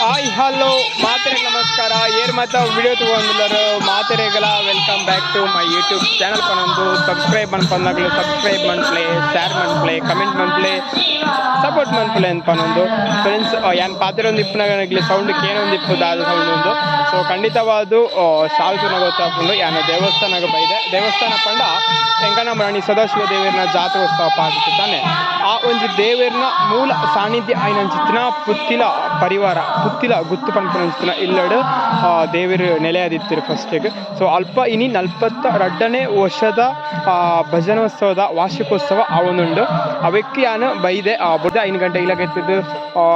Hi, hello ಮಾತೆರೆಗ್ ನಮಸ್ಕಾರ. ಏರ್ ಮಾತಾ ವಿಡಿಯೋ ತಗೊಂಡಿಲ್ಲರು ಮಾತೆರೆಗಲ welcome back to my YouTube channel. ಪನೊಂದು subscribe ಮಾಡ್ಕೊಂಡಾಗ್ಲಿ ಸಬ್ಸ್ಕ್ರೈಬ್ ಮಾಡ್ಲಿ ಶೇರ್ ಮಾಡ್ಲಿ ಕಮೆಂಟ್ ಮಾಡ್ಲಿ ಸಪೋರ್ಟ್ ಮಾಡ್ಲಿ ಪನೊಂದು ಫ್ರೆಂಡ್ಸ್ ಯಾನ್ ಒಂದು ಇಪ್ಪನಾಗಲಿ ಸೌಂಡ್ ಏನೊಂದು ಇಪ್ಪದ ಅದು ಸೌಂಡ್ ಒಂದು. ಸೊ ಖಂಡಿತವಾದು ಸಾಲ್ತು ಗೊತ್ತಾಕೊಂಡು ಯಾನ ದೇವಸ್ಥಾನಗ ಬೈದೆ. ದೇವಸ್ಥಾನ ಪಂಡ ಹೆಂಗಣ್ಣ ಮರಣಿ ಸದಾಶಿವ ದೇವರನ ಜಾತ್ರೋತ್ಸವ ಪಾದಿತ್ತು ತಾನೆ ಆ ಒಂದು ದೇವರನ ಮೂಲ ಸಾನ್ನಿಧ್ಯ ಆಯ್ನಂಚಿತ್ತಿನ ಪುತ್ತಿಲ ಪರಿವಾರ ಪುತ್ತಿಲ ಗುತ್ತು ಪಂಪನಂಚಿತ್ತಿನ ಇಲ್ಲಡು ಆ, ದೇವರು ನೆಲೆಯಾದಿತ್ತಿರು ಫಸ್ಟಿಗೆ ಸೊ ಅಲ್ಪ ಇನಿ ನಲ್ಪತ್ತ ರಡ್ಡನೇ ವರ್ಷದ ಭಜನೋತ್ಸವದ ವಾರ್ಷಿಕೋತ್ಸವ ಅವನುಂಡು ಅವಕ್ಕೆ ಯಾನು? ಬೈದೆ. ಬುಧ ಐದು ಗಂಟೆ ಇಲ್ಲ ಗೆತ್ತಿದ್ದು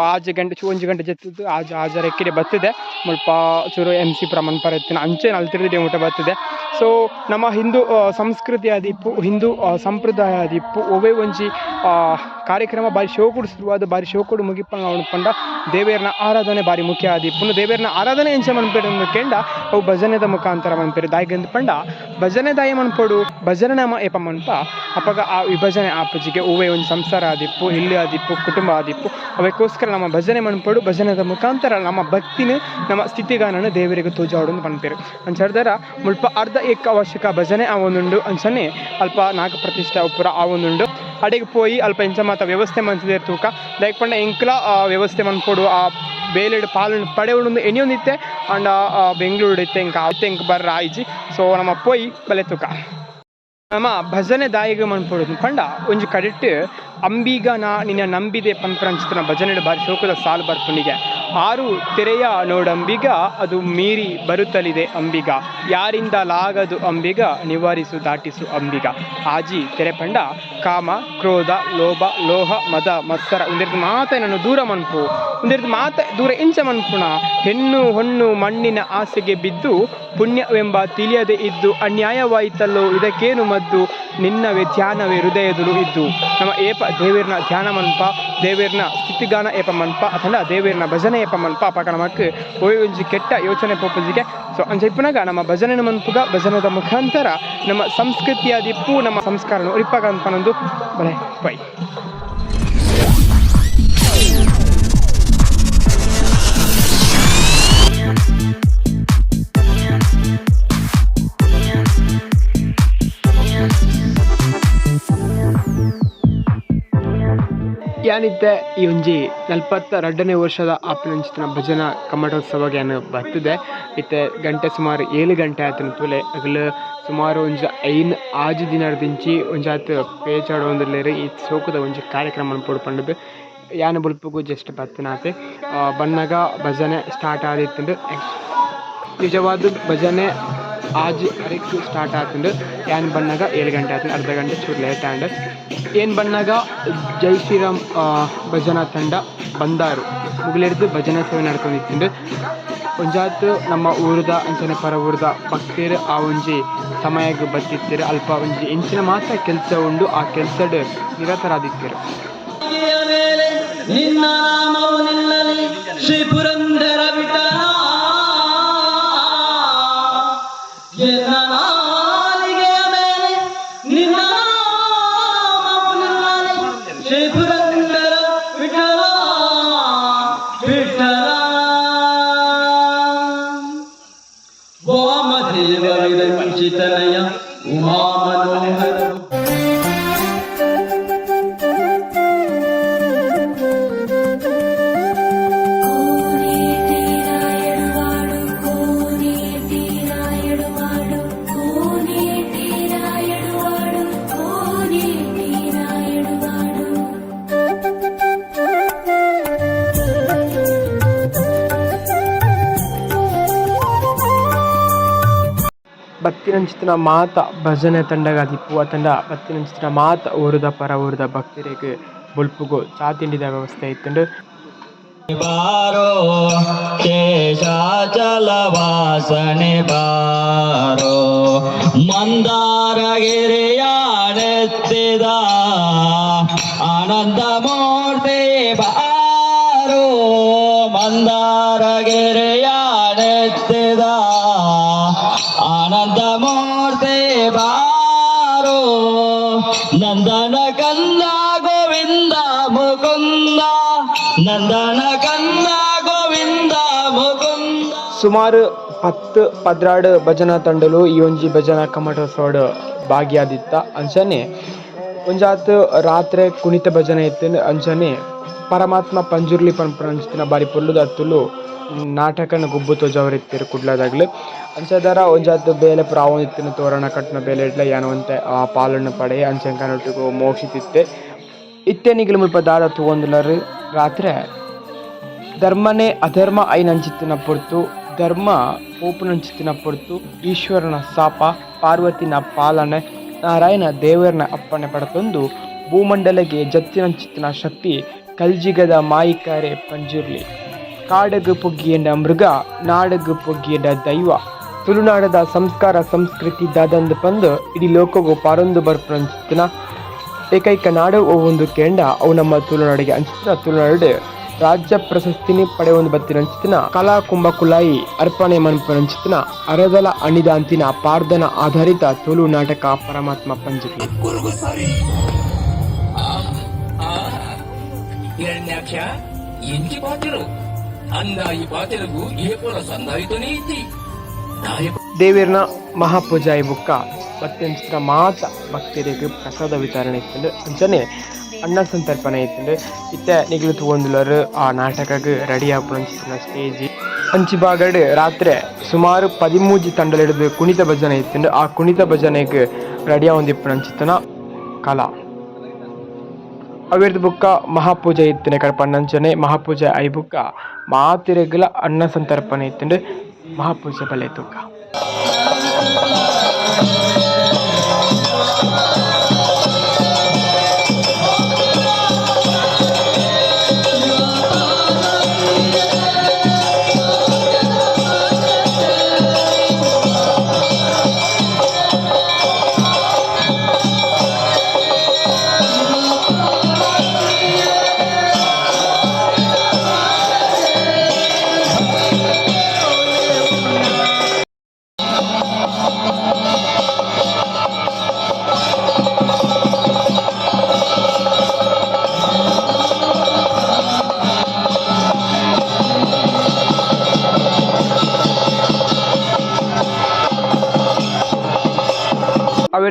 ಆಜು ಗಂಟೆ ಒಂಜು ಗಂಟೆ ಜೆತ್ತಿದ್ದು ಆಜು ಆಜರ ಎಕ್ಕಿಡೆ ಬತ್ತಿದೆ ಮುಲ್ಪ ಚೂರು ಎಂ ಸಿ ಪ್ರಮಾಣ ಪರತ್ತಿನ ಅಂಚೆ ನಲ್ತಿರ್ದಿದೆ ಊಟ ಬತ್ತಿದೆ ಸೊ ನಮ್ಮ ಹಿಂದೂ ಸಂಸ್ಕೃತಿ ಆದಿಪ್ಪು ಹಿಂದೂ ಸಂಪ್ರದಾಯ ಆದಿಪ್ಪು ಒವೇ ಒಂಜಿ ಕಾರ್ಯಕ್ರಮ ಬಾರಿ ಶೋಕುಡು ಶುರುವಾದ ಬಾರಿ ಶೋಕುಡು ಮುಗಿಪಂಗ ಅವನು ದೇವೇರನ ಆರಾಧನೆ ಬಾರಿ ಮುಖ್ಯ ಆದಿ. ಪುನಃ ದೇವೇರನ ಆರಾಧನೆ ಎಂಚ ಮನ್ಪೇರು ಕೇಂಡ, ಅವು ಭಜನೆದ ಮುಖಾಂತರ ಮನ್ಪೇರು. ದಾಯಿಗಂದು ಪಂಡ, ಭಜನೆ ದಾಯಿ ಮನ್ಪೋಡು, ಭಜನೆ ನಾಮ ಏಪ ಮನ್ಪ. ಅಪಗ ಆ ವಿಭಜನೆ ಆಪಜಿಗೆ ಹೂವೇ ಒಂದು ಸಂಸಾರ ಆದಿಪ್ಪು, ಇಲ್ಲಿ ಆದಿಪ್ಪು, ಕುಟುಂಬ ಆದಿಪ್ಪು. ಅವಕ್ಕೋಸ್ಕರ ನಮ್ಮ ಭಜನೆ ಮನ್ಪೋಡು, ಭಜನೆದ ಮುಖಾಂತರ ನಮ್ಮ ಭಕ್ತಿನ, ನಮ್ಮ ಸ್ಥಿತಿಗಾನನ ದೇವರಿಗೆ ತೋಜಾಡು ಮನ್ಪೇರು. ಅಂಚರ್ದರ ಮುಲ್ಪ ಅರ್ಧ ಏಕ ಅವಶ್ಯಕ ಭಜನೆ ಅವನುಂಡು ಅಂಚನೆ, ಅಲ್ಪ ನಾಲ್ಕು ಪ್ರತಿಷ್ಠೆ ಉಪುರ ಆ ಅಡೆಗೆ ಪೋಯಿ ಅಲ್ಪ ಎಂಚ ಮಾತ ವ್ಯವಸ್ಥೆ తూక ತೂಕ. ಲೈಕ್ ಪಂಡ ಎಂಕ್ಲ ವ್ಯವಸ್ಥೆ ಮನ್ಪೋಡು ಆ, ಬೇಲೆಡ್ ಪಾಲನ್ ಪಡೆಯುಂಡು ಅಂಡ್ ಅಂಡ ಬೆಂಗಳೂರು ಇತ್ತೆ ಇಂಕ ಆಯ್ತು ಇಂಕ ಬರ್ರ ಆಯ್ಜಿ. ಸೊ, ನಮ್ಮ ಪೋಯಿ ಬಲೆ ತೂಕ. ನಮ್ಮ ಭಜನೆ ದಾಯಿಗೆ ಮನ್ಪಡೋದು ಪಂಡ, ಒಂಜಿ ಕಡೆಟ್ ಅಂಬೀಗ ನಾ ನಿನ್ನ ನಂಬಿದೆ ಪಂಪ್ರಂಚಿತನ ಭಜನೆ ಬಾರಿ ಶೋಕದ ಸಾಲು ಬರ್ಪುಣಿಗೆ ಆರು ತೆರೆಯ ನೋಡಂಬಿಗ ಅದು ಮೀರಿ ಬರುತ್ತಲಿದೆ ಅಂಬಿಗ. ಯಾರಿಂದ ಲಾಗದು ಅಂಬಿಗ, ನಿವಾರಿಸು ದಾಟಿಸು ಅಂಬಿಗ. ಆಜಿ ತೆರೆ ಪಂಡ ಕಾಮ, ಕ್ರೋಧ, ಲೋಭ, ಲೋಹ, ಮದ, ಮತ್ಸರ ಒಂದೆರಡು ನಾನು ದೂರ ಮನ್ಪು. ಒಂದೆರಡು ಮಾತ ದೂರ ಇಂಚ ಮನ್ಪುಣ. ಹೆಣ್ಣು ಹೊಣ್ಣು ಮಣ್ಣಿನ ಆಸೆಗೆ ಬಿದ್ದು, ಪುಣ್ಯವೆಂಬ ತಿಳಿಯದೆ ಇದ್ದು, ಅನ್ಯಾಯವಾಯಿತಲ್ಲೋ ಇದಕ್ಕೇನು ಮದ್ದು? ನಿನ್ನವೇ ಧ್ಯಾನವೇ ಹೃದಯದಲು ಇದ್ದು. ನಮ್ಮ ಏಪ ದೇವೇರ್ನ ಧ್ಯಾನ ಮನ್ಪ ದೇವೇರ್ನ ಸ್ಥಿತಿಗಾನ ಏಪ ಮನ್ಪ ಅಥವಾ ದೇವೇರ್ನ ಭಜನೆ ಏಪ ಅಪಕ ನಮಕ್ ಒಯ್ ಒಂಜಿ ಕೆಟ್ಟ ಯೋಚನೆ ಪೋಪಜಿಗೆ. ಸೊ ಅಂಚ ಇಪ್ಪನಾಗ ನಮ್ಮ ಭಜನೆ ಮನ್ಪುಗ, ಭಜನದ ಮುಖಾಂತರ ನಮ್ಮ ಸಂಸ್ಕೃತಿಯ ದಿಪ್ಪು ನಮ್ಮ ಸಂಸ್ಕಾರ ಉರಿಪಾಗ ಅನ್ಪನೊಂದು ಬಲೆ ಬೈ ಯಾನಿದ್ದೆ ಈ ಒಂಜಿ ನಲ್ಪತ್ತ ಎರಡನೇ ವರ್ಷದ ಆಪನಂಚಿನ ಭಜನಾ ಕಮ್ಮಟೋತ್ಸವ ಏನು ಬರ್ತಿದೆ ಇತ್ತೆ ಗಂಟೆ ಸುಮಾರು ಏಳು ಗಂಟೆ ಆತನ ತೂಲೆ ಅಗಲು ಸುಮಾರು ಒಂಜಿ ಐನ್ ಆಜು ದಿನದಿಂಚಿ ಒಂಜಾತ್ ಪೇಚಾಡು ಒಂದಿರ್ಲೇರಿ ಈ ಸೋಕದ ಒಂಜಿ ಕಾರ್ಯಕ್ರಮ ಪಂಡದು ಯಾನ ಬುಲ್ಪುಗು ಜಸ್ಟ್ ಬತ್ತನಾತೆ ಬಣ್ಣಗ ಭಜನೆ ಸ್ಟಾರ್ಟ್ ಆದಿತ್ತಂದು. ನಿಜವಾದ ಭಜನೆ ಆಜ್ ಅರಿಕು ಸ್ಟಾರ್ಟ್ ಆತಂಡು ಯಾನ್ ಬಂದಾಗ ಏಳು ಗಂಟೆ ಆತಂಡು ಅರ್ಧ ಗಂಟೆ ಚೂರು ಲೇಟ್ ಆ್ಯಂಡ್ ಏನು ಬಣ್ಣಗ ಜೈ ಶ್ರೀರಾಮ್ ಭಜನಾ ತಂಡ ಬಂದಾರು ಮುಗಿಲಿಡ್ದು ಭಜನಾ ಸೇವೆ ನಡ್ಕೊಂಡಿತ್ತು ಒಂಜಾತ್ ನಮ್ಮ ಊರದ ಅಂಚನೆ ಪರ ಊರದ ಭಕ್ತಿರು ಆ ಒಂಜಿ ಸಮಯಕ್ಕೆ ಬತ್ತಿತ್ತಿರು ಅಲ್ಪ ಒಂಜಿ ಇಂಚಿನ ಮಾತ್ರ ಕೆಲಸ ಉಂಡು ಆ ಕೆಲಸಡ್ ನಿರತರಾದಿತ್ತಿರು ನಿನ್ನ ನಾಮವು ನಿಲ್ಲಲಿ ಶ್ರೀ ಪುರಂದರ उमाधेव विरञ्चितनय उमा ಬತ್ತಿನಂಚಿನ ಮಾತ ಭಜನೆ ತಂಡಗ ದಿಪ್ಪು ತಂಡ ಬತ್ತಿನಂಚಿತ್ತಿನ ಮಾತ ಓರುದ ಪರ ಓರುದ ಭಕ್ತರಿಗೆ ಬುಲ್ಪುಗು ಚಾ ತಿಂಡಿದ ವ್ಯವಸ್ಥೆ ಇತ್ತುಂಡು. ಬಾರೋ, ಕೇಶಾಚಲವಾಸನೆ ಬಾರೋ ಮಂದಾರ ಗಿರಿಯಾಡೆತ್ತಿದ ಆನಂದ ನಂದನ ಕಂದ ಗೋವಿಂದ ಮುಕುಂದ. ನಂದನ ಕಂದ ಗೋವಿಂದ ಸುಮಾರು ಹತ್ತು, ಪದ್ರಾಡು ಭಜನಾ ತಂಡಲು ಈ ಒಂಜಿ ಭಜನಾ ಕಮ್ಮಟೋತ್ಸವಡ್ ಭಾಗಿಯಾದಿತ್ತ. ಅಂಚನೆ ಒಂಜಾತ್ ರಾತ್ರಿ ಕುಣಿತ ಭಜನೆ ಇತ್ತು ಅಂಚನೆ ಪರಮಾತ್ಮ ಪಂಜುರ್ಲಿ ಅಂಚಿತ್ತಿನ ಬಾರಿ ಅತ್ತುಲು ನಾಟಕನ ಗುಬ್ಬು ತೋಜವರಿತ್ತೆರ್ ಕುಡ್ಲದಾಗ್ಲು. ಅಂಚದಾರ ಒಂಜಾತ್ ಬೇಲೆ ಇತ್ತಿನ ತೋರಣ ಕಟ್ನ ಬೇಲೆ ಇಡ್ಲ ಯಾನವಂತೆ ಆ ಪಾಲನ್ನು ಪಡೆ ಅಂಚಂಕನೊಟ್ಟಿಗೂ ಮೋಕ್ಷಿತಿತ್ತೆ. ಇತ್ತೆ ನಿಗಿಲು ಮುಲ್ಪ ದಾದ ತೂವೊಂದುಲರ್ ರಾತ್ರೆ ಧರ್ಮನೇ ಅಧರ್ಮ ಐನಂಚಿತ್ತಿನ ಪೊರ್ತು, ಧರ್ಮ ಪೋಪುನಂಚಿತ್ತಿನ ಪೊರ್ತು, ಈಶ್ವರನ ಸಾಪ, ಪಾರ್ವತಿನ ಪಾಲನೆ, ನಾರಾಯಣ ದೇವರನ ಅಪ್ಪಣೆ ಪಡತೊಂದು ಭೂಮಂಡಲಗೆ ಜತ್ತಿನಂಚಿತ್ತಿನ ಶಕ್ತಿ ಕಲ್ಜಿಗದ ಮಾಯಿಕಾರೆ ಪಂಜುರ್ಲಿ. ಕಾಡಗು ಪೊಗ್ಗಿಯಂಡ ಮೃಗ, ನಾಡಗು ಪೊಗ್ಗಿಯಂಡ ದೈವ. ತುಳುನಾಡದ ಸಂಸ್ಕಾರ ಸಂಸ್ಕೃತಿ ದಾದಂದು ಪಂದು ಇಡೀ ಲೋಕಗೂ ಪಾರೊಂದು ಬರ್ಪಂಚಿತ್ತಿನ ಏಕೈಕ ನಾಡು ಒಂದು ಕೇಂಡ. ಅವು ನಮ್ಮ ತುಳುನಾಡಿಗೆ ಅಂಚಿತ್ತಿನ ತುಳುನಾಡು ರಾಜ್ಯ ಪ್ರಶಸ್ತಿನಿ ಪಡೆಯೊಂದು ಬತ್ತಿನ ಅಂಚಿತ್ತಿನ ಕಲಾ ಕುಂಭ ಕುಲಾಯಿ ಅರ್ಪಣೆ ಮನ್ಪನ ಅಂಚಿತ್ತಿನ ಅರದಲ ಅಣಿದ ಅಂತಿನ ಪಾರ್ಧನ ಆಧಾರಿತ ತುಳು ನಾಟಕ ಪರಮಾತ್ಮ ಪಂಜುರ್ಲಿ ಹಿರಣ್ಯಾಕ್ಷ ಎಂಟಿ ಪಾತೆರು ದೇವೇರ್ನ ಮಹಾಪೂಜಾ ಬುಕ್ಕ ಬತ್ತಿನ ಮಾತ ಭಕ್ತರಿಗೆ ಪ್ರಸಾದ ವಿತರಣೆ ಇತ್ತು ಅಂಚನೆ ಅನ್ನ ಸಂತರ್ಪಣೆ ಇತ್ತು ಇತ್ತೆ ನಿಗಲು ತಗೊಂಡ್ಲರು ಆ ನಾಟಕಕ್ಕೆ ರೆಡಿ ಆಪುನ ಸ್ಟೇಜ್ ಅಂಚಿ ಬಾಗಡ್ ರಾತ್ರಿ ಸುಮಾರು ಪದಿಮೂಜಿ ತಂಡಲಿಡಿದು ಕುಣಿತ ಭಜನೆ ಇತ್ತು ಆ ಕುಣಿತ ಭಜನೆಗೆ ರೆಡಿ ಆಗಿ ಅಂಚಿತ್ತನ ಕಲಾ. ಅವಿರ್ದ ಬುಕ್ಕ ಮಹಾಪೂಜೆ ಇತ್ತಿನ ಕಡೆ ಪನ್ನಂಚನೆ ಮಹಾಪೂಜೆ ಐ ಬುಕ್ಕ ಮಾತಿರೆಗ್ಲ ಅನ್ನ ಸಂತರ್ಪಣೆ ಇತ್ತಂಡು ಮಹಾಪೂಜೆ ಬಲೆ ತೂಕ.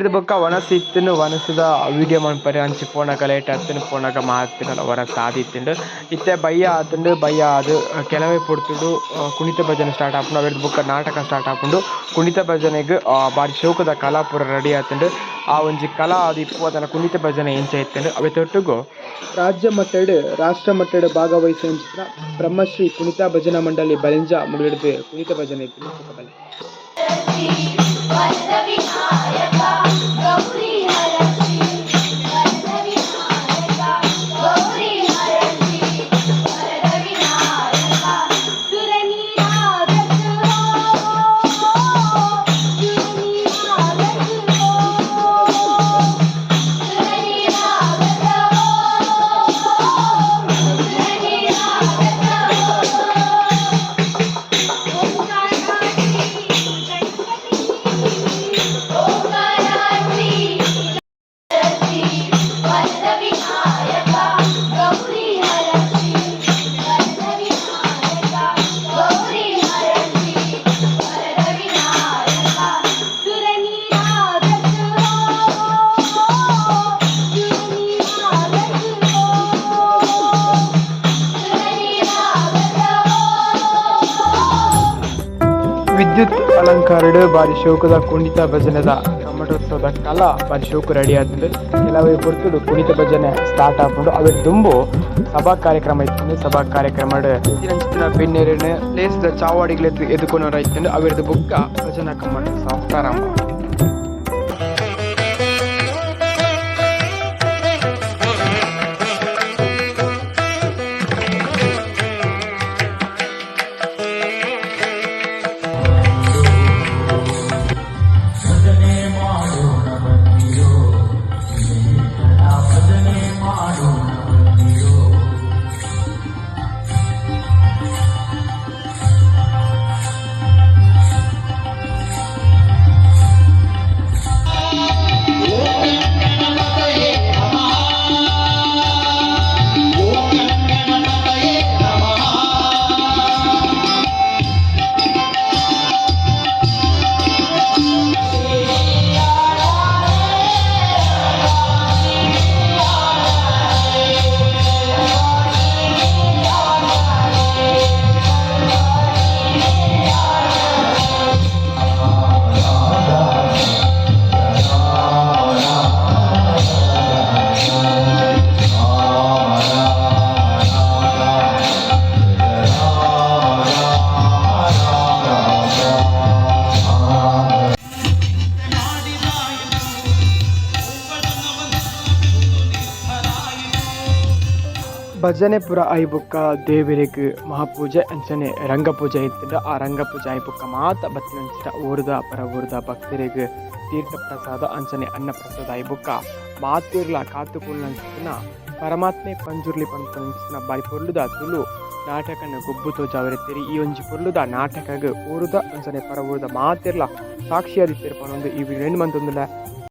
ಅವಿರ್ದ ಬೊಕ್ಕ ವನಸ ಇತ್ತಿನ ಅವಿಗೆ ವಿಡಿಯೋ ಮನ್ಪರೆ ಅಂಚಿ ಪೋನಗ ಲೇಟ್ ಆತಿನ ಪೋನಗ ಮಾತಿನ ವರ ಸಾದಿತ್ತಿಂಡು. ಇತ್ತೆ ಬಯ್ಯ ಆತುಂಡು ಬಯ್ಯ ಅದು ಕೆಲವೇ ಪುಡ್ತಿಡು ಕುಣಿತ ಭಜನೆ ಸ್ಟಾರ್ಟ್ ಆಪುಂಡು. ಅವ್ರದ್ದು ಬೊಕ್ಕ ನಾಟಕ ಸ್ಟಾರ್ಟ್ ಆಪುಂಡು. ಕುಣಿತ ಭಜನೆಗ್ ಬಾರಿ ಶೋಕದ ಕಲಾ ಪೂರ ರೆಡಿ ಆತುಂಡು ಆ ಒಂಜಿ ಕಲಾ ಅದು ಇಪ್ಪು ಅದನ್ನು ಕುಣಿತ ಭಜನೆ ಎಂಚ ಅವೆ ತೊಟ್ಟುಗು. ರಾಜ್ಯ ಮಟ್ಟಡ್ ರಾಷ್ಟ್ರ ಮಟ್ಟಡ್ ಭಾಗವಹಿಸುವಂಚಿನ ಬ್ರಹ್ಮಶ್ರೀ ಕುಣಿತ ಭಜನಾ ಮಂಡಳಿ ಬಲಿಂಜ ಮುಗಿಡಿದು ಕುಣಿತ ಭಜನೆ ಇತ್ತು. ವಿದ್ಯುತ್ ಅಲಂಕಾರಡ್ ಬಾರಿ ಶೋಕದ ಕುಣಿತ ಭಜನೆದ ಕಮ್ಮಟೋತ್ಸವದ ಕಲಾ ಬಾರಿ ಶೋಕು ರೆಡಿ ಆಗ್ತದೆ ಕೆಲವೇ ಪೊರ್ತುಡು ಕುಣಿತ ಭಜನೆ ಸ್ಟಾರ್ಟ್ ಆಗ್ಬಿಟ್ಟು ಅದ್ರ ತುಂಬು ಸಭಾ ಕಾರ್ಯಕ್ರಮ ಇತ್ತು ಸಭಾ ಕಾರ್ಯಕ್ರಮ ಬೆನ್ನೇರಿನ ಪ್ಲೇಸ್ ಚಾವಾಡಿಗಳು ಎದುಕೊಂಡು ಇತ್ತಂಡು ಅವೆರ್ದು ಬುಕ್ಕ ಭಜನಾ ಕಮ್ಮಟೋತ್ಸವ ಪ್ರಾರಂಭ ಪುರ ಐಬುಕ್ಕ ದೇವರಿಗೆ ಮಹಾಪೂಜೆ ಅಂಚನೆ ರಂಗಪೂಜೆ ಇತ್ತಿಂದ ಆ ರಂಗಪೂಜೆ ಐಬುಕ್ಕ ಮಾತ ಬತ್ತಿನಂಚಿನ ಊರ್ದ ಪರ ಊರ್ದ ಭಕ್ತರಿಗೆ ತೀರ್ಥ ಪ್ರಸಾದ ಅಂಚನೆ ಅನ್ನ ಪ್ರಸಾದ ಐಬುಕ್ಕ ಮಾತಿರ್ಲ ಕಾತುಕುಲ್ನಂಚಿನ ಪರಮಾತ್ಮೆ ಪಂಜುರ್ಲಿ ಪಂಪಂಚಿನ ಬಾಯಿ ಪೊರ್ಲುದ ತುಳು ನಾಟಕನ ಗೊಬ್ಬುತೋ ಜಾವರೆತ್ತೇರಿ ಈ ಒಂಜಿ ಪೊರ್ಲುದ ನಾಟಕಗ ಊರುದ ಅಂಚನೆ ಪರ ಸಾಕ್ಷಿ ಮಾತಿರ್ಲ ಸಾಕ್ಷಿಯಾದಿತ್ತಿರ್ಪನೊಂದು ಈ ವಿಡಿಯೋ ಮಂತೊಂದುಲ